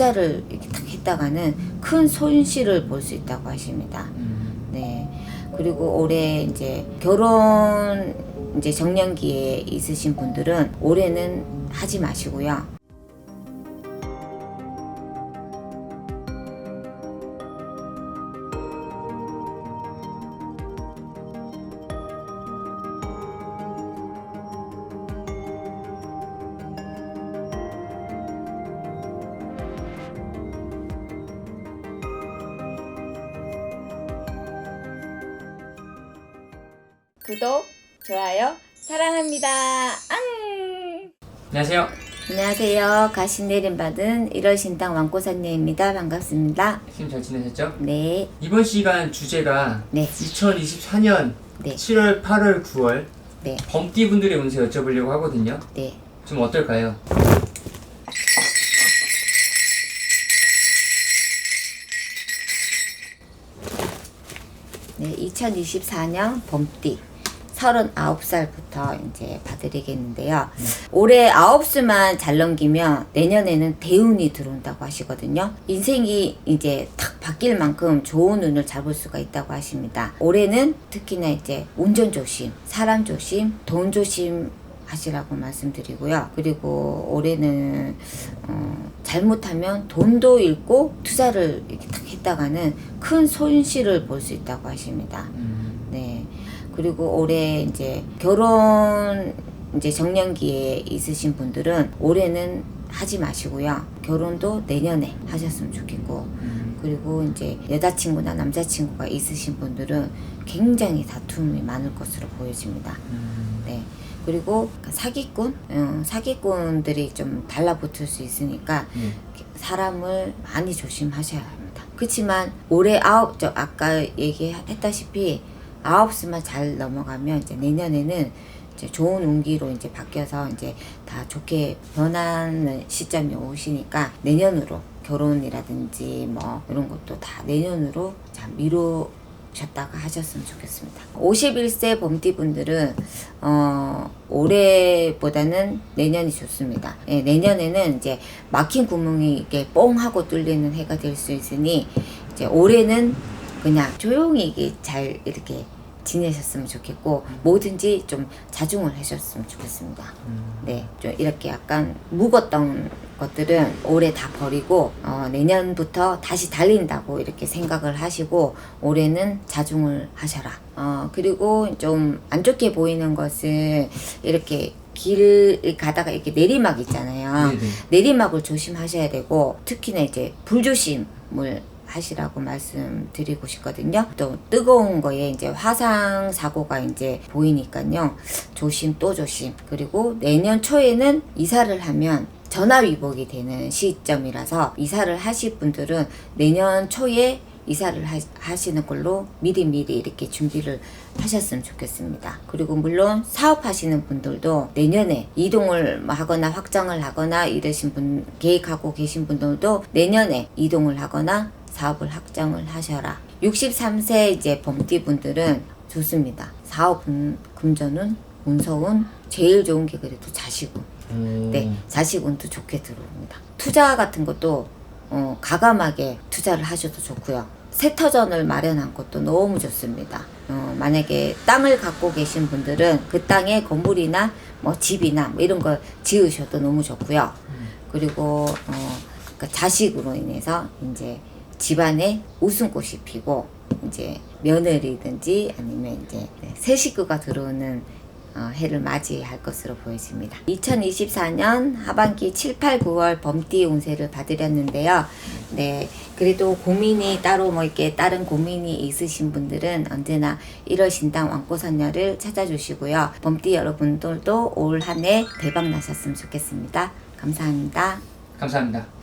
투자를 이렇게 딱 했다가는 큰 손실을 볼 수 있다고 하십니다. 음. 네. 그리고 올해 이제 결혼 이제 정년기에 있으신 분들은 올해는 하지 마시고요. 구독, 좋아요, 사랑합니다. 앙! 안녕하세요. 안녕하세요. 가신 내림 받은 1월 신당 왕고사님입니다. 반갑습니다. 선생님 잘 지내셨죠? 네, 이번 시간 주제가 네. 2024년 네. 7월, 8월, 9월 네, 범띠 분들의 운세 여쭤보려고 하거든요. 네. 좀 어떨까요? 네, 2024년 봄띠 39살부터 이제 봐드리겠는데요. 올해 9수만 잘 넘기면 내년에는 대운이 들어온다고 하시거든요. 인생이 이제 탁 바뀔 만큼 좋은 운을 잡을 수가 있다고 하십니다. 올해는 특히나 이제 운전 조심, 사람 조심, 돈 조심 하시라고 말씀드리고요. 그리고 올해는 어, 잘못하면 돈도 잃고 투자를 이렇게 딱 했다가는 큰 손실을 볼 수 있다고 하십니다. 음. 네. 그리고 올해 이제 결혼 이제 정년기에 있으신 분들은 올해는 하지 마시고요. 결혼도 내년에 하셨으면 좋겠고 음. 그리고 이제 여자친구나 남자친구가 있으신 분들은 굉장히 다툼이 많을 것으로 보여집니다. 음. 네. 그리고 사기꾼, 어, 사기꾼들이 좀 달라붙을 수 있으니까 예. 사람을 많이 조심하셔야 합니다. 그렇지만 올해 아홉, 저 아까 얘기했다시피 아홉 수만 잘 넘어가면 이제 내년에는 이제 좋은 운기로 이제 바뀌어서 이제 다 좋게 변하는 시점이 오시니까 내년으로 결혼이라든지 뭐 이런 것도 다 내년으로 잘 미루 셨다가 하셨으면 좋겠습니다. 51세 범띠 분들은 어 올해보다는 내년이 좋습니다. 예, 내년에는 이제 막힌 구멍이 이게 뽕 하고 뚫리는 해가 될 수 있으니 이제 올해는 그냥 조용히 이게 잘 이렇게 지내셨으면 좋겠고 뭐든지 좀 자중을 하셨으면 좋겠습니다. 음. 네, 좀 이렇게 약간 묵었던 것들은 올해 다 버리고 어, 내년부터 다시 달린다고 이렇게 생각을 하시고 올해는 자중을 하셔라. 어, 그리고 좀 안 좋게 보이는 것은 이렇게 길 가다가 이렇게 내리막 있잖아요. 네네. 내리막을 조심하셔야 되고 특히나 이제 불조심을 하시라고 말씀드리고 싶거든요. 또 뜨거운 거에 이제 화상 사고가 이제 보이니까요. 조심 또 조심. 그리고 내년 초에는 이사를 하면 전화위복이 되는 시점이라서 이사를 하실 분들은 내년 초에 이사를 하, 하시는 걸로 미리미리 이렇게 준비를 하셨으면 좋겠습니다. 그리고 물론 사업하시는 분들도 내년에 이동을 뭐 하거나 확장을 하거나 이러신 분 계획하고 계신 분들도 내년에 이동을 하거나 사업을 확장을 하셔라. 63세 이제 범띠 분들은 좋습니다. 사업 금, 금전운, 문서운 제일 좋은 게 그래도 자식운. 음. 네, 자식운도 좋게 들어옵니다. 투자 같은 것도 어, 가감하게 투자를 하셔도 좋고요. 세터전을 마련한 것도 너무 좋습니다. 어, 만약에 땅을 갖고 계신 분들은 그 땅에 건물이나 뭐 집이나 뭐 이런 걸 지으셔도 너무 좋고요. 그리고 어, 그 자식으로 인해서 이제 집안에 웃음꽃이 피고 이제 며느리든지 아니면 이제 새 식구가 들어오는 어, 해를 맞이할 것으로 보여집니다. 2024년 하반기 7, 8, 9월 범띠 운세를 받으렸는데요. 네, 그래도 고민이 따로 뭐 이렇게 다른 고민이 있으신 분들은 언제나 1월 신당 왕고선녀를 찾아주시고요. 범띠 여러분들도 올 한 해 대박 나셨으면 좋겠습니다. 감사합니다. 감사합니다.